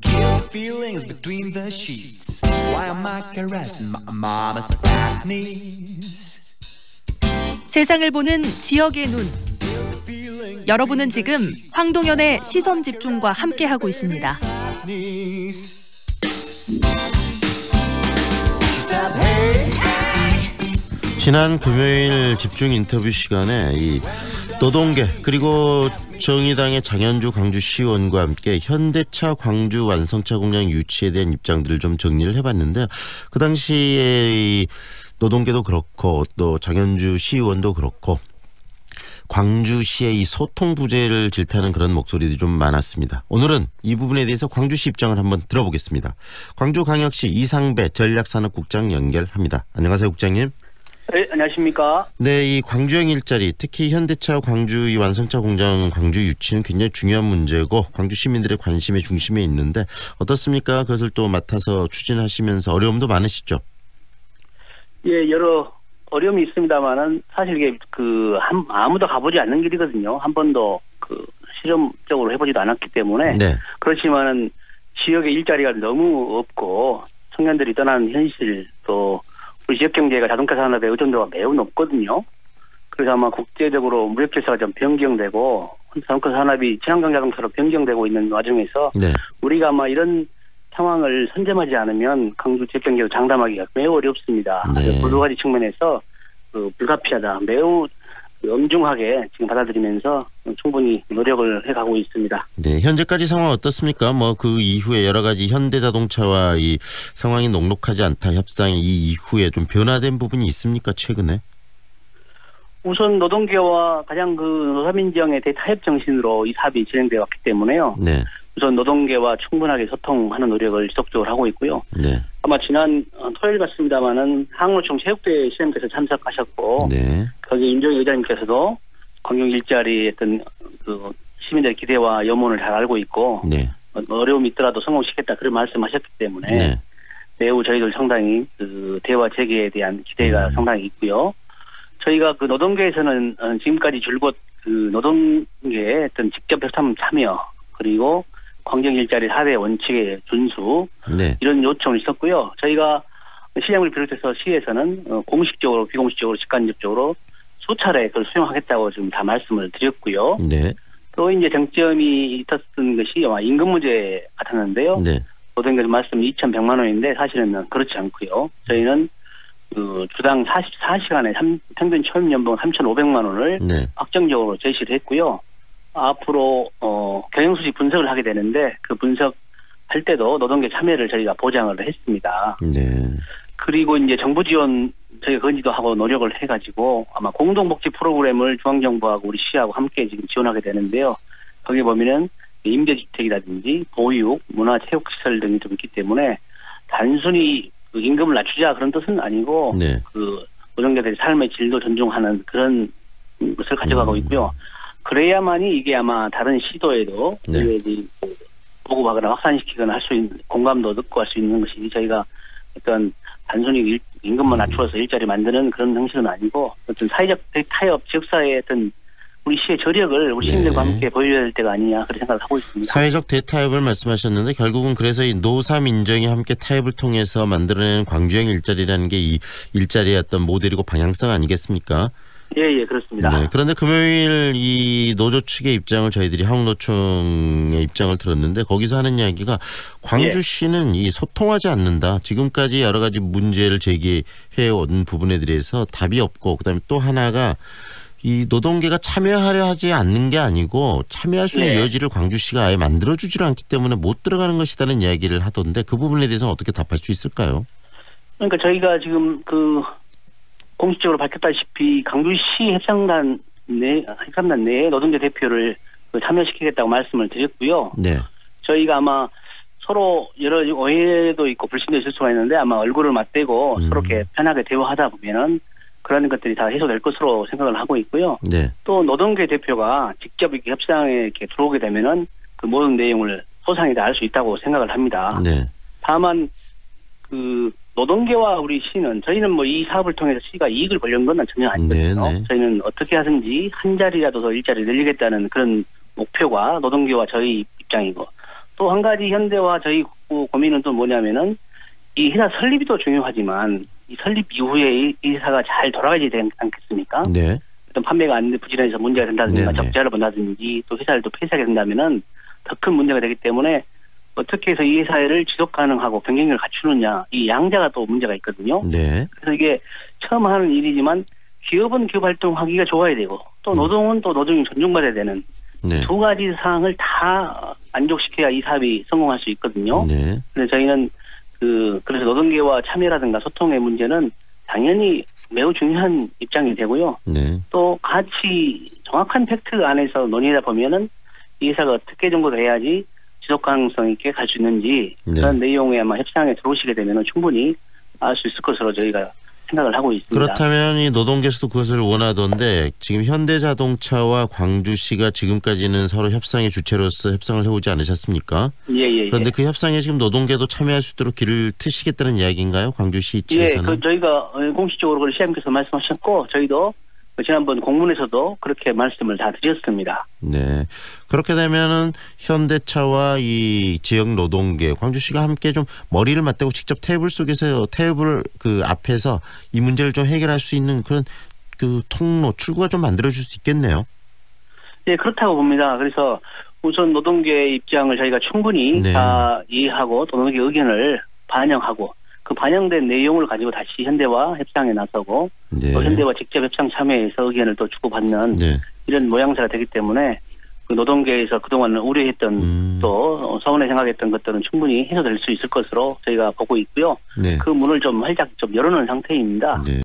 Guilt feelings between the sheets. Why am I caressing my mama's fat knees? 세상을 보는 지역의 눈. 여러분은 지금 황동현의 시선 집중과 함께하고 있습니다. 지난 금요일 집중 인터뷰 시간에 이 노동계 그리고 정의당의 장현주 광주시의원과 함께 현대차 광주 완성차 공장 유치에 대한 입장들을 좀 정리를 해봤는데 그 당시에 이 노동계도 그렇고 또 장현주 시의원도 그렇고 광주시의 이 소통 부재를 질타하는 그런 목소리들이 좀 많았습니다. 오늘은 이 부분에 대해서 광주시 입장을 한번 들어보겠습니다. 광주광역시 이상배 전략산업국장 연결합니다. 안녕하세요, 국장님. 네, 안녕하십니까. 네, 이 광주형 일자리, 특히 현대차 광주 이 완성차 공장 광주 유치는 굉장히 중요한 문제고 광주 시민들의 관심의 중심에 있는데 어떻습니까? 그것을 또 맡아서 추진하시면서 어려움도 많으시죠? 예, 여러 어려움이 있습니다만은 사실 이게 그 한, 아무도 가보지 않는 길이거든요. 한 번도 그 실험적으로 해보지도 않았기 때문에 네, 그렇지만은 지역의 일자리가 너무 없고 청년들이 떠나는 현실 또 우리 지역 경제가 자동차 산업의 의존도가 매우 높거든요. 그래서 아마 국제적으로 무역 질서가 좀 변경되고 자동차 산업이 친환경 자동차로 변경되고 있는 와중에서 네, 우리가 아마 이런 상황을 선점하지 않으면 강주 지역 경제를 장담하기가 매우 어렵습니다. 네. 여러 가지 측면에서 그 불가피하다. 매우 엄중하게 지금 받아들이면서 충분히 노력을 해가고 있습니다. 네. 현재까지 상황 어떻습니까? 뭐 그 이후에 여러 가지 현대자동차와 이 상황이 녹록하지 않다 협상 이 이 이후에 좀 변화된 부분이 있습니까? 최근에? 우선 노동계와 가장 그 노사민지형의 대타협 정신으로 이 사업이 진행되어 왔기 때문에요. 네, 우선 노동계와 충분하게 소통하는 노력을 지속적으로 하고 있고요. 네, 아마 지난 어, 토요일 같습니다마는 항로총 체육대회 시장께서 참석하셨고 네, 거기 임종희 의장님께서도 광경 일자리 어떤 그 시민들의 기대와 염원을 잘 알고 있고 네, 어, 어려움이 있더라도 성공시켰다 그런 말씀하셨기 때문에 네, 매우 저희들 상당히 그 대화 재개에 대한 기대가 음. 상당히 있고요. 저희가 그 노동계에서는 어, 지금까지 줄곧 그 노동계의 어떤 직접 협상 참여 그리고 광경 일자리 4대 원칙의 준수 네, 이런 요청을 있었고요. 저희가 시장을 비롯해서 시에서는 어, 공식적으로 비공식적으로 직간접적으로 수차례 그걸 수용하겠다고 지금 다 말씀을 드렸고요. 네, 또 이제 쟁점이 있었던 것이 아마 임금 문제 같았는데요. 네, 노동계에서 말씀 2,100만 원인데 사실은 그렇지 않고요. 저희는 그 주당 44시간에 삼- 평균 초임 연봉 3,500만 원을 네, 확정적으로 제시를 했고요. 앞으로 어 경영 수지 분석을 하게 되는데 그 분석할 때도 노동계 참여를 저희가 보장을 했습니다. 네, 그리고 이제 정부 지원 저희가 건지도 하고 노력을 해가지고 아마 공동복지 프로그램을 중앙정부하고 우리 시하고 함께 지금 지원하게 되는데요. 거기 보면은 임대주택이라든지 보육, 문화 체육시설 등이 좀 있기 때문에 단순히 그 임금을 낮추자 그런 뜻은 아니고 네, 그 노동자들의 삶의 질도 존중하는 그런 것을 가져가고 음. 있고요. 그래야만이 이게 아마 다른 시도에도 네. 보고하거나 확산시키거나 할 수 있는 공감도 얻고 할 수 있는 것이 저희가 어떤 단순히 일- 임금만 낮추어서 일자리 만드는 그런 형식은 아니고 어떤 사회적 타협 지역사회의 어떤 우리 시의 저력을 우리 네. 시민들과 함께 보여야 될 때가 아니냐 그런 생각을 하고 있습니다. 사회적 대타협을 말씀하셨는데 결국은 그래서 이 노사 민정이 함께 타협을 통해서 만들어내는 광주형 일자리라는 게 이 일자리의 어떤 모델이고 방향성 아니겠습니까? 예, 예, 그렇습니다. 네. 그런데 금요일 이 노조 측의 입장을 저희들이 한국노총의 입장을 들었는데 거기서 하는 이야기가 광주시는 이 소통하지 않는다. 지금까지 여러 가지 문제를 제기해 온 부분에 대해서 답이 없고 그다음에 또 하나가 이 노동계가 참여하려 하지 않는 게 아니고 참여할 수 있는 네. 여지를 광주시가 아예 만들어주질 않기 때문에 못 들어가는 것이라는 이야기를 하던데 그 부분에 대해서는 어떻게 답할 수 있을까요? 그러니까 저희가 지금 그 공식적으로 밝혔다시피 강주시 협상단 내 협상단 내에 노동자 대표를 그 참여시키겠다고 말씀을 드렸고요. 네. 저희가 아마 서로 여러 오해도 있고 불신도 있을 수가 있는데 아마 얼굴을 맞대고 음. 서로 이렇게 편하게 대화하다 보면은 그런 것들이 다 해소될 것으로 생각을 하고 있고요. 네. 또 노동계 대표가 직접 이렇게 협상에 이렇게 들어오게 되면은 그 모든 내용을 소상히 다 알 수 있다고 생각을 합니다. 네. 다만 그 노동계와 우리 시는 저희는 뭐 이 사업을 통해서 시가 이익을 벌려는 건 전혀 아니거든요. 네, 네. 저희는 어떻게 하든지 한 자리라도 더 일자리 늘리겠다는 그런 목표가 노동계와 저희 입장이고 또 한 가지 현대와 저희 고- 고민은 또 뭐냐면은 이 회사 설립이 또 중요하지만 이 설립 이후에 이, 이 회사가 잘 돌아가지 되지 않겠습니까? 네. 어떤 판매가 안 돼 부진해서 문제가 된다든가 네네. 적자를 본다든지 또 회사를 또 폐쇄하게 된다면은 더 큰 문제가 되기 때문에 어떻게 해서 이 회사를 지속 가능하고 경쟁력을 갖추느냐 이 양자가 또 문제가 있거든요. 네. 그래서 이게 처음 하는 일이지만 기업은 기업 활동하기가 좋아야 되고 또 음. 노동은 또 노동이 존중받아야 되는 네. 두 가지 사항을 다 만족시켜야 이 사업이 성공할 수 있거든요. 네. 그래서 저희는 그 그래서 노동계와 참여라든가 소통의 문제는 당연히 매우 중요한 입장이 되고요. 네. 또 같이 정확한 팩트 안에서 논의하다 보면은 이 회사가 어떻게 정도로 해야지 지속 가능성 있게 갈수 있는지 네. 그런 내용에 아마 협상에 들어오시게 되면 충분히 알 수 있을 것으로 저희가 생각을 하고 있습니다. 그렇다면 이 노동계에서도 그것을 원하던데 지금 현대자동차와 광주시가 지금까지는 서로 협상의 주체로서 협상을 해오지 않으셨습니까? 예, 예, 예. 그런데 그 협상에 지금 노동계도 참여할 수 있도록 길을 트시겠다는 이야기인가요? 광주시 예, 측에서는? 그 저희가 어, 공식적으로 그 시장님께서 말씀하셨고 저희도 그 지난번 공문에서도 그렇게 말씀을 다 드렸습니다. 네. 그렇게 되면은 현대차와 이 지역 노동계, 광주시가 함께 좀 머리를 맞대고 직접 테이블 속에서 테이블 그 앞에서 이 문제를 좀 해결할 수 있는 그런 그 통로, 출구가 좀 만들어줄 수 있겠네요. 예, 그렇다고 봅니다. 그래서 우선 노동계의 입장을 저희가 충분히 네. 다 이해하고 또 노동계 의견을 반영하고 그 반영된 내용을 가지고 다시 현대와 협상에 나서고 네. 또 현대와 직접 협상 참여해서 의견을 또 주고받는 네. 이런 모양새가 되기 때문에 그 노동계에서 그동안 우려했던 음. 또 서운해 생각했던 것들은 충분히 해소될 수 있을 것으로 저희가 보고 있고요. 네. 그 문을 좀 활짝 좀 열어놓은 상태입니다. 네.